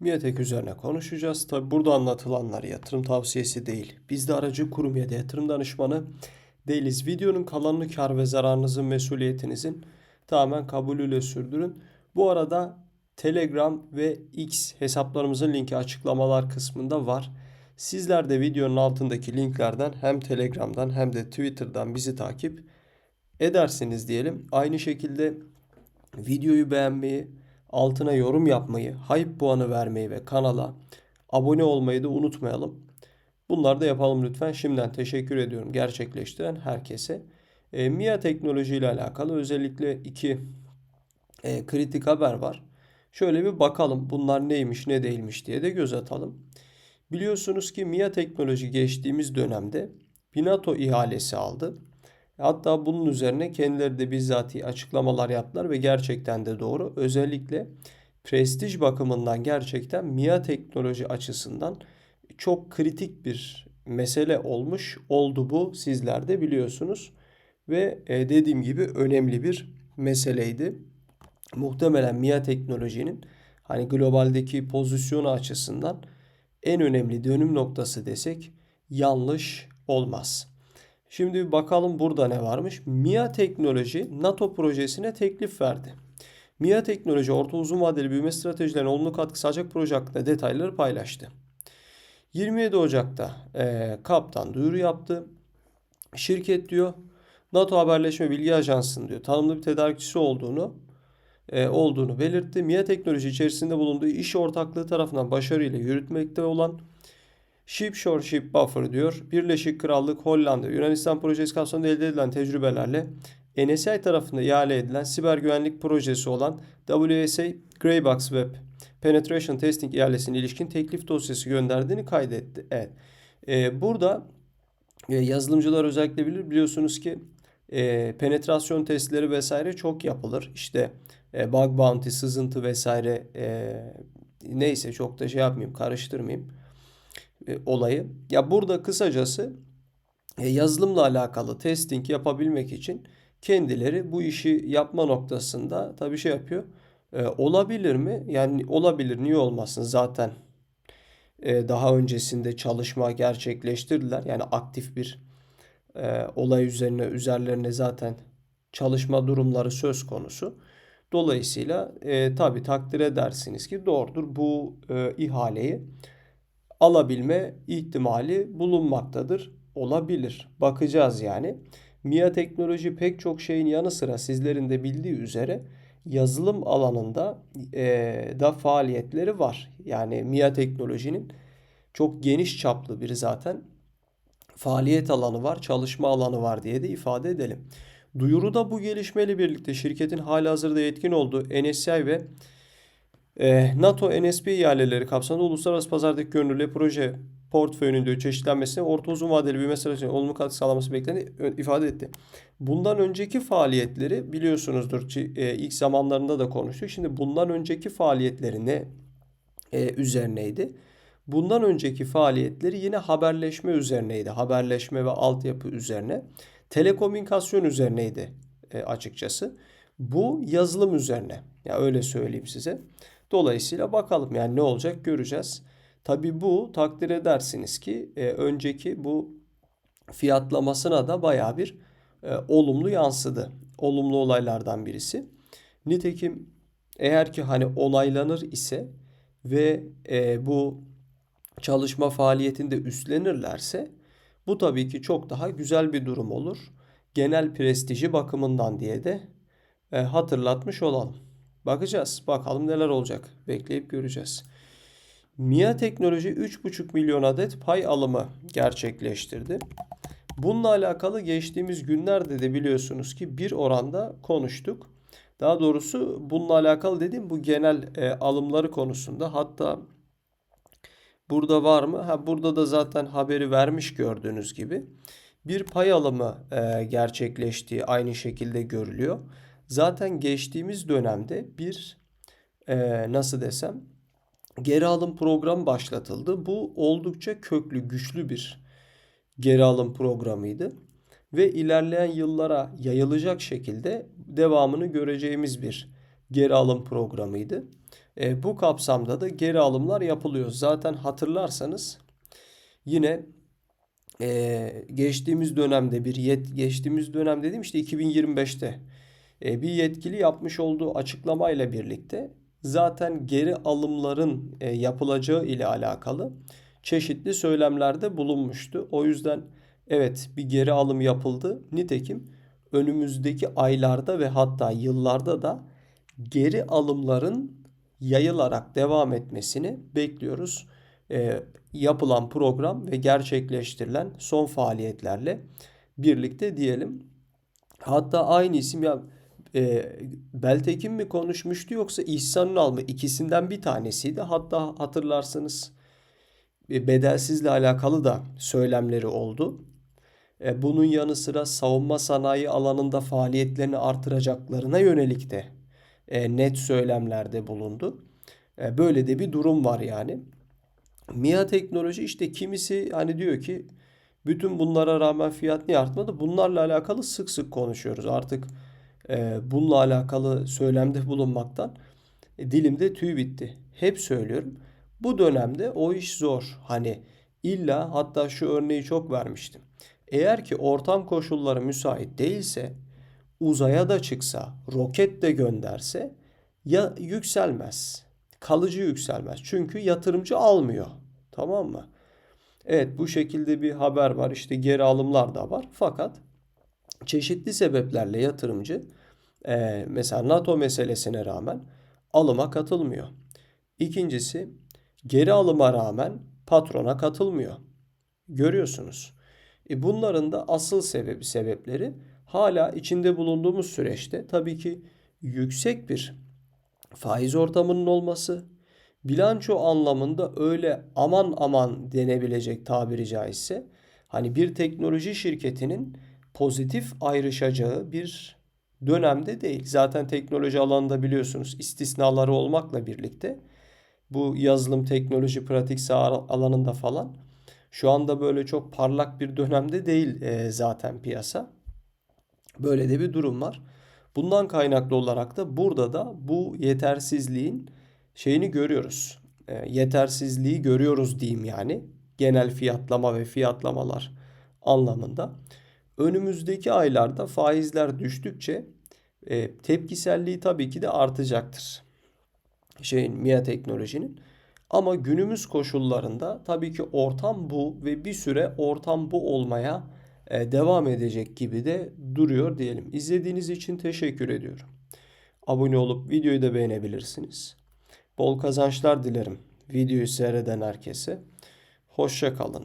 Miatek üzerine konuşacağız. Tabi burada anlatılanlar yatırım tavsiyesi değil. Biz de aracı kurum ya da yatırım danışmanı değiliz. Videonun kalanını kar ve zararınızın mesuliyetinizin tamamen kabulüyle sürdürün. Bu arada Telegram ve X hesaplarımızın linki açıklamalar kısmında var. Sizler de videonun altındaki linklerden hem Telegram'dan hem de Twitter'dan bizi takip edersiniz diyelim. Aynı şekilde videoyu beğenmeyi, altına yorum yapmayı, hype puanı vermeyi ve kanala abone olmayı da unutmayalım. Bunları da yapalım lütfen. Şimdiden teşekkür ediyorum gerçekleştiren herkese. E, MIA teknoloji ile alakalı özellikle iki e, kritik haber var. Şöyle bir bakalım bunlar neymiş ne değilmiş diye de göz atalım. Biliyorsunuz ki MIA teknoloji geçtiğimiz dönemde Pinato ihalesi aldı. Hatta bunun üzerine kendileri de bizzati açıklamalar yaptılar ve gerçekten de doğru. Özellikle prestij bakımından gerçekten MIA teknoloji açısından çok kritik bir mesele olmuş oldu bu sizler de biliyorsunuz. Ve e, dediğim gibi önemli bir meseleydi. Muhtemelen MIA teknolojinin hani globaldeki pozisyonu açısından en önemli dönüm noktası desek yanlış olmaz. Şimdi bir bakalım burada ne varmış. MIA Teknoloji NATO projesine teklif verdi. MIA Teknoloji orta uzun vadeli büyüme stratejilerine olumlu katkı sağlayacak proje hakkında detayları paylaştı. 27 Ocak'ta e, kaptan duyuru yaptı. Şirket diyor NATO Haberleşme Bilgi Ajansı'nın diyor tanımlı bir tedarikçisi olduğunu e, olduğunu belirtti. MIA Teknoloji içerisinde bulunduğu iş ortaklığı tarafından başarıyla yürütmekte olan Shipshore Ship Buffer diyor. Birleşik Krallık, Hollanda, Yunanistan projesi kapsamında elde edilen tecrübelerle NSA tarafında ihale edilen siber güvenlik projesi olan WSA Greybox Web Penetration Testing ihalesine ilişkin teklif dosyası gönderdiğini kaydetti. Evet. Ee, burada e, yazılımcılar özellikle bilir biliyorsunuz ki e, penetrasyon testleri vesaire çok yapılır. İşte e, bug bounty, sızıntı vesaire e, neyse çok da şey yapmayayım, karıştırmayayım e, olayı. Ya burada kısacası e, yazılımla alakalı testing yapabilmek için kendileri bu işi yapma noktasında tabii şey yapıyor. E, olabilir mi? Yani olabilir. Niye olmasın? Zaten e, daha öncesinde çalışma gerçekleştirdiler. Yani aktif bir e, olay üzerine üzerlerine zaten çalışma durumları söz konusu. Dolayısıyla e, tabii takdir edersiniz ki doğrudur bu e, ihaleyi alabilme ihtimali bulunmaktadır. Olabilir. Bakacağız yani. MIA teknoloji pek çok şeyin yanı sıra sizlerin de bildiği üzere yazılım alanında e, da faaliyetleri var. Yani MIA teknolojinin çok geniş çaplı bir zaten faaliyet alanı var, çalışma alanı var diye de ifade edelim. Duyuruda bu gelişmeyle birlikte şirketin halihazırda yetkin olduğu NSI ve NATO NSP ihaleleri kapsamında uluslararası pazardaki gönüllü proje portföyünün diyor çeşitlenmesine orta uzun vadeli büyüme stratejisine olumlu katkı sağlaması beklendiğini ifade etti. Bundan önceki faaliyetleri biliyorsunuzdur e, ilk zamanlarında da konuştuk. Şimdi bundan önceki faaliyetleri ne e, üzerineydi? Bundan önceki faaliyetleri yine haberleşme üzerineydi. Haberleşme ve altyapı üzerine. Telekomünikasyon üzerineydi açıkçası. Bu yazılım üzerine. Ya öyle söyleyeyim size. Dolayısıyla bakalım yani ne olacak göreceğiz. Tabi bu takdir edersiniz ki e, önceki bu fiyatlamasına da baya bir e, olumlu yansıdı. Olumlu olaylardan birisi. Nitekim eğer ki hani onaylanır ise ve e, bu çalışma faaliyetinde üstlenirlerse bu tabii ki çok daha güzel bir durum olur. Genel prestiji bakımından diye de e, hatırlatmış olalım. Bakacağız. Bakalım neler olacak. Bekleyip göreceğiz. MIA Teknoloji 3,5 milyon adet pay alımı gerçekleştirdi. Bununla alakalı geçtiğimiz günlerde de biliyorsunuz ki bir oranda konuştuk. Daha doğrusu bununla alakalı dediğim bu genel e, alımları konusunda hatta burada var mı? Ha burada da zaten haberi vermiş gördüğünüz gibi. Bir pay alımı e, gerçekleştiği aynı şekilde görülüyor. Zaten geçtiğimiz dönemde bir e, nasıl desem geri alım programı başlatıldı. Bu oldukça köklü, güçlü bir geri alım programıydı ve ilerleyen yıllara yayılacak şekilde devamını göreceğimiz bir geri alım programıydı. E, bu kapsamda da geri alımlar yapılıyor. Zaten hatırlarsanız yine e, geçtiğimiz dönemde bir yet geçtiğimiz dönem dedim işte 2025'te e, bir yetkili yapmış olduğu açıklamayla birlikte zaten geri alımların e, yapılacağı ile alakalı çeşitli söylemlerde bulunmuştu. O yüzden evet bir geri alım yapıldı. Nitekim önümüzdeki aylarda ve hatta yıllarda da geri alımların yayılarak devam etmesini bekliyoruz. E, yapılan program ve gerçekleştirilen son faaliyetlerle birlikte diyelim. Hatta aynı isim ya e, Beltekin mi konuşmuştu yoksa İhsan Ünal mı? İkisinden bir tanesiydi. Hatta hatırlarsanız e, bedelsizle alakalı da söylemleri oldu. E, bunun yanı sıra savunma sanayi alanında faaliyetlerini artıracaklarına yönelik de e, net söylemlerde bulundu. E, böyle de bir durum var yani. MIA teknoloji işte kimisi hani diyor ki bütün bunlara rağmen fiyat niye artmadı? Bunlarla alakalı sık sık konuşuyoruz. Artık bununla alakalı söylemde bulunmaktan e, dilimde tüy bitti. Hep söylüyorum. Bu dönemde o iş zor. Hani illa hatta şu örneği çok vermiştim. Eğer ki ortam koşulları müsait değilse uzaya da çıksa, roket de gönderse ya yükselmez. Kalıcı yükselmez. Çünkü yatırımcı almıyor. Tamam mı? Evet bu şekilde bir haber var. İşte geri alımlar da var. Fakat çeşitli sebeplerle yatırımcı e, mesela NATO meselesine rağmen alıma katılmıyor. İkincisi geri alıma rağmen patrona katılmıyor. Görüyorsunuz. E bunların da asıl sebebi sebepleri hala içinde bulunduğumuz süreçte tabii ki yüksek bir faiz ortamının olması, bilanço anlamında öyle aman aman denebilecek tabiri caizse hani bir teknoloji şirketinin pozitif ayrışacağı bir dönemde değil. Zaten teknoloji alanında biliyorsunuz istisnaları olmakla birlikte bu yazılım teknoloji pratik saha alanında falan şu anda böyle çok parlak bir dönemde değil e, zaten piyasa. Böyle de bir durum var. Bundan kaynaklı olarak da burada da bu yetersizliğin şeyini görüyoruz. E, yetersizliği görüyoruz diyeyim yani. Genel fiyatlama ve fiyatlamalar anlamında. Önümüzdeki aylarda faizler düştükçe e, tepkiselliği tabii ki de artacaktır. Şeyin MIA teknolojinin. Ama günümüz koşullarında tabii ki ortam bu ve bir süre ortam bu olmaya e, devam edecek gibi de duruyor diyelim. İzlediğiniz için teşekkür ediyorum. Abone olup videoyu da beğenebilirsiniz. Bol kazançlar dilerim videoyu seyreden herkese. Hoşça kalın.